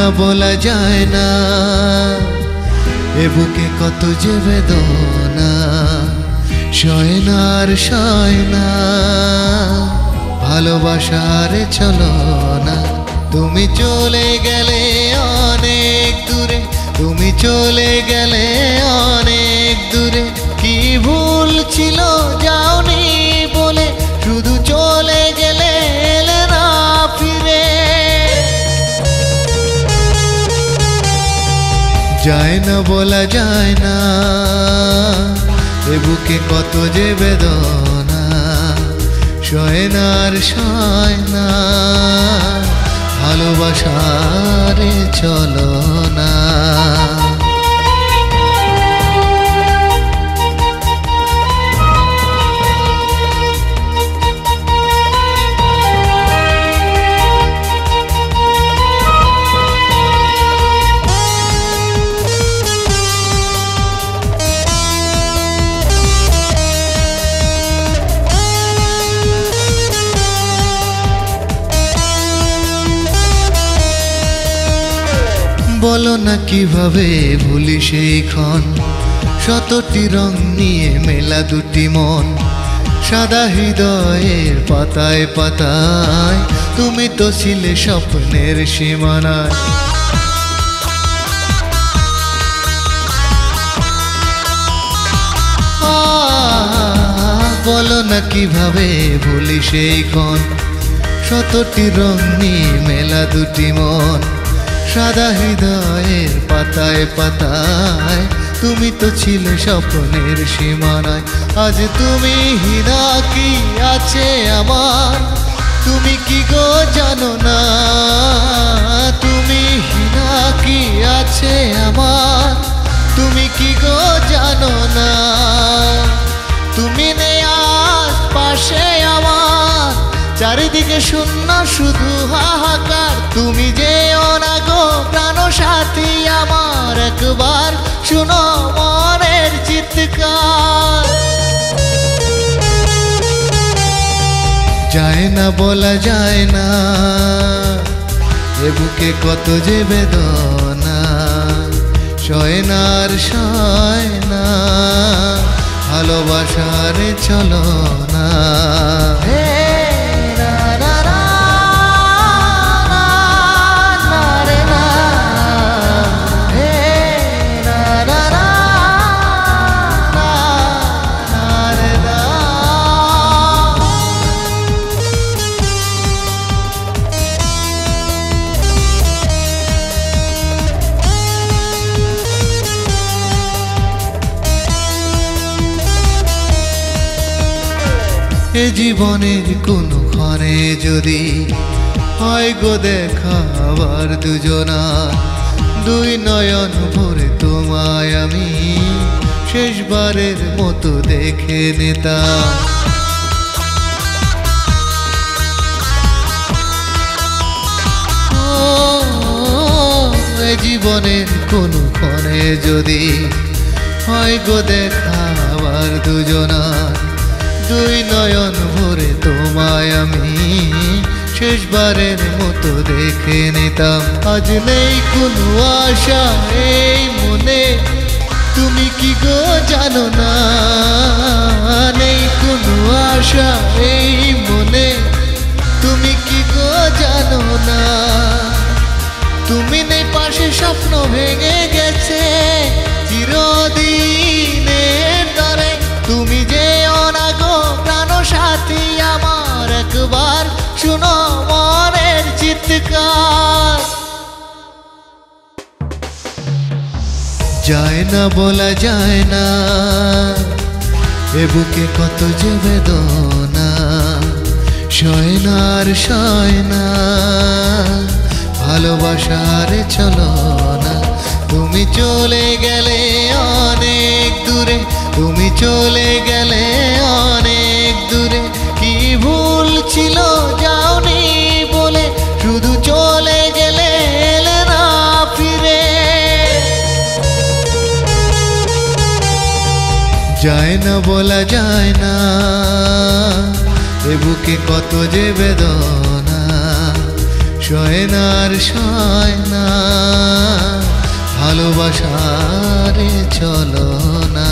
না বলা যায় না। এ বুকে কত যে বেদনা, সয় না আর সয় ভালোবাসার চলো না। তুমি চলে গেলে অনেক দূরে, তুমি চলে গেলে অনেক দূরে। যায় না, বলা যায় না। এ বুকে কত যে বেদনা, সয় না আর সয় না। ভালোবাসারে চলো বলো না কীভাবে ভুলি সেই ক্ষণ? শতটি রং নিয়ে মেলা দুটি মন। সাদা হৃদয়ের পাতায় পাতায় তুমি তো ছিলে স্বপ্নের সীমানায়। বলো না কীভাবে ভুলি সেই ক্ষণ? শতটি রং নিয়ে মেলা দুটি মন। সাদা হৃদয়ের পাতায় পাতায়, তুমি তো ছিলে স্বপ্নের সীমানায়। আজ তুমি হীরা কি আছে আমার? তুমি কি গো জানো না? তুমি হীরা কি আছে আমার? তুমি কি গো জানো না? তুমি নেই আজ পাশে আমার। চারিদিকে শূন্য, শুধু হাহাকার। তুমি একবার শুনো মনের চিৎকার। যায় না বলা যায় না, এ বুকে কত যে বেদনা সয় না আর সয় না ভালোবাসার চলো না এ জীবনের কোনো ক্ষণে যদি। হয় গো দেখা আবার দুজনা। দুই নয়ন ভরে তোমায় আমি শেষবারের মতো দেখে নিতাম। জীবনের কোনো ক্ষণে যদি। হয় গো দেখা আবার দুজনার দুই নয়ন ভরে তোমায় আমি। শেষবারের মতো দেখে নিতাম, আজ নেই কোনো আশা এই মনে। তুমি কি গো জানো না? নেই কোনো আশা এই মনে। তুমি কি গো জানো না? তুমি নেই পাশে স্বপ্ন ভেঙে গেছে চিরদিনের একবার শুনো মনের চিৎকার। যায় না বলা যায় না, এ বুকে কত যে বেদনা, সয় না আর সয় না ভালোবাসার চলো না। তুমি চলে গেলে অনেক দূরে, তুমি চলে গেলে যায় না, বলা যায় না। এ বুকে কত যে বেদনা, সয় না আর সয় না। ভালোবাসারে চলো না